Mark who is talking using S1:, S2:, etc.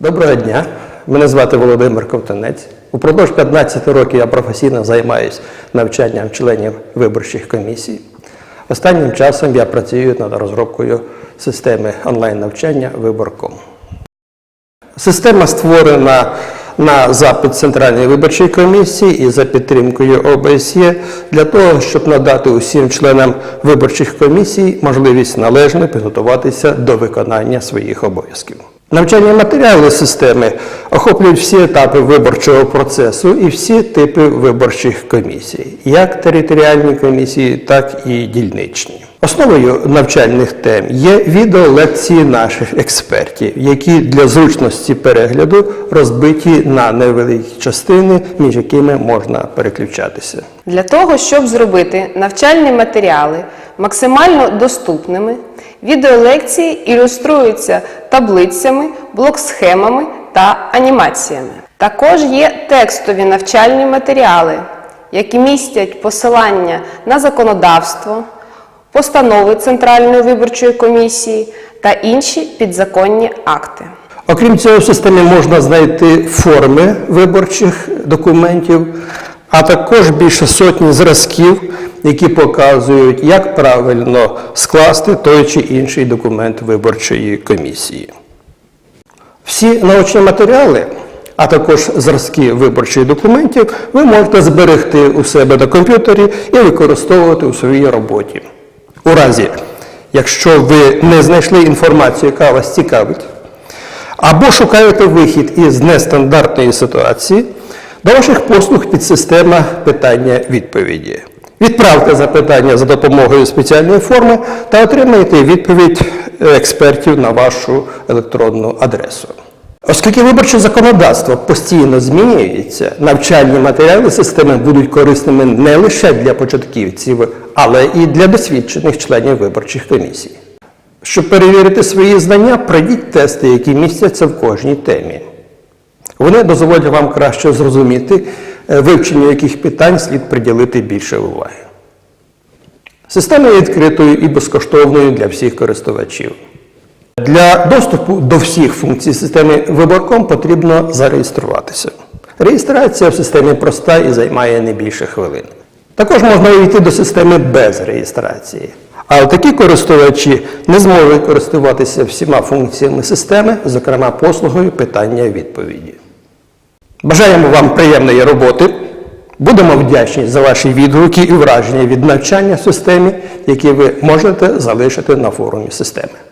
S1: Доброго дня. Мене звати Володимир Ковтанець. Упродовж 15 років я професійно займаюся навчанням членів виборчих комісій. Останнім часом я працюю над розробкою системи онлайн-навчання Виборком. Система створена на запит Центральної виборчої комісії і за підтримкою ОБСЄ для того, щоб надати усім членам виборчих комісій можливість належно підготуватися до виконання своїх обов'язків. Навчальні матеріали системи охоплюють всі етапи виборчого процесу і всі типи виборчих комісій, як територіальні комісії, так і дільничні. Основою навчальних тем є відеолекції наших експертів, які для зручності перегляду розбиті на невеликі частини, між якими можна переключатися.
S2: Для того, щоб зробити навчальні матеріали максимально доступними, відеолекції ілюструються таблицями, блок-схемами та анімаціями. Також є текстові навчальні матеріали, які містять посилання на законодавство, постанови Центральної виборчої комісії та інші підзаконні акти.
S1: Окрім цього, в системі можна знайти форми виборчих документів, а також більше сотні зразків, які показують, як правильно скласти той чи інший документ виборчої комісії. Всі научні матеріали, а також зразки виборчих документів, ви можете зберегти у себе на комп'ютері і використовувати у своїй роботі. У разі, якщо ви не знайшли інформацію, яка вас цікавить, або шукаєте вихід із нестандартної ситуації, до ваших послуг підсистема питання-відповіді. Відправте запитання за допомогою спеціальної форми та отримаєте відповідь експертів на вашу електронну адресу. Оскільки виборче законодавство постійно змінюється, навчальні матеріали системи будуть корисними не лише для початківців, але і для досвідчених членів виборчих комісій. Щоб перевірити свої знання, пройдіть тести, які містяться в кожній темі. Вони дозволять вам краще зрозуміти, е, вивченню яких питань слід приділити більше уваги. Система є відкритою і безкоштовною для всіх користувачів. Для доступу до всіх функцій системи Виборком потрібно зареєструватися. Реєстрація в системі проста і займає не більше хвилин. Також можна увійти до системи без реєстрації. Але такі користувачі не зможуть користуватися всіма функціями системи, зокрема послугою питання-відповіді. Бажаємо вам приємної роботи. Будемо вдячні за ваші відгуки і враження від навчання в системі, які ви можете залишити на форумі системи.